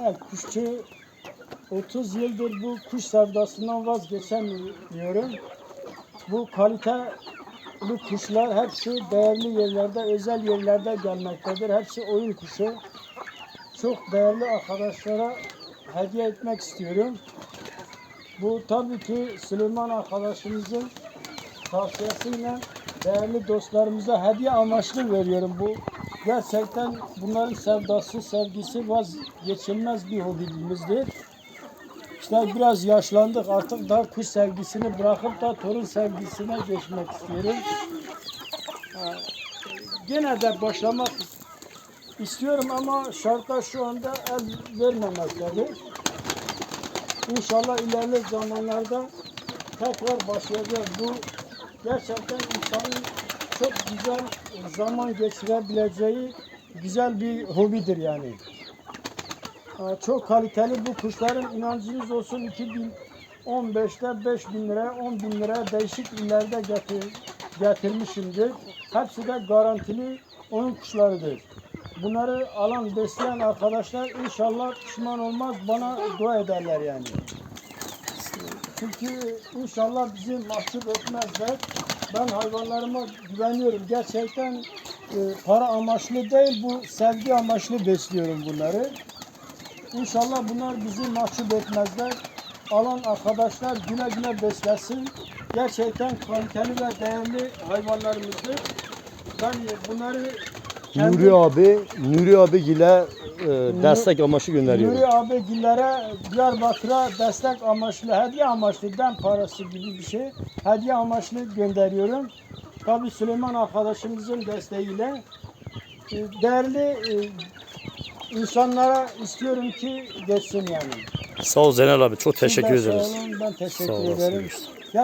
Evet, kuşçu 30 yıldır bu kuş sevdasından vazgeçemiyorum. Bu kaliteli kuşlar hepsi değerli yerlerde, özel yerlerde gelmektedir. Hepsi oyun kuşu. Çok değerli arkadaşlara hediye etmek istiyorum. Bu tabii ki Süleyman arkadaşımızın tavsiyesiyle değerli dostlarımıza hediye amaçlı veriyorum. Bu gerçekten bunların sevdası, sevgisi vazgeçilmez bir hobimizdir. İşte biraz yaşlandık artık da kuş sevgisini bırakıp da torun sevgisine geçmek istiyorum. Ha, Gene de başlamak istiyorum ama şartlar şu anda el vermemektedir. İnşallah ilerleyen zamanlarda tekrar başlayacağız. Bu gerçekten insanın çok güzel zaman geçirebileceği güzel bir hobidir yani. Çok kaliteli bu kuşların inancınız olsun 2015'te 5000 lira 10 bin lira değişik illerde getir, getirmişimdir. Hepsi de garantili oyun kuşlarıdır. Bunları alan besleyen arkadaşlar inşallah pişman olmaz bana dua ederler yani. Çünkü inşallah bizi mahcup etmezler. Ben hayvanlarıma güveniyorum. Gerçekten e, para amaçlı değil bu sevgi amaçlı besliyorum bunları. İnşallah bunlar bizi mahcup etmezler. Alan arkadaşlar güle güle beslesin. Gerçekten kaliteli ve değerli hayvanlarımızdır. Ben bunları Nuri abi, Nuri abi gile e, destek amaçlı gönderiyorum. Nuri abigillere Diyarbakır'a destek amaçlı, hediye amaçlı, dem parası gibi bir şey. Hediye amaçlı gönderiyorum. Tabi Süleyman arkadaşımızın desteğiyle e, değerli e, insanlara istiyorum ki geçsin yani. Sağ ol Zeynel abi. Çok teşekkür Siz de sağ ederiz. olun, Ben teşekkür Sağ olasın. ederim.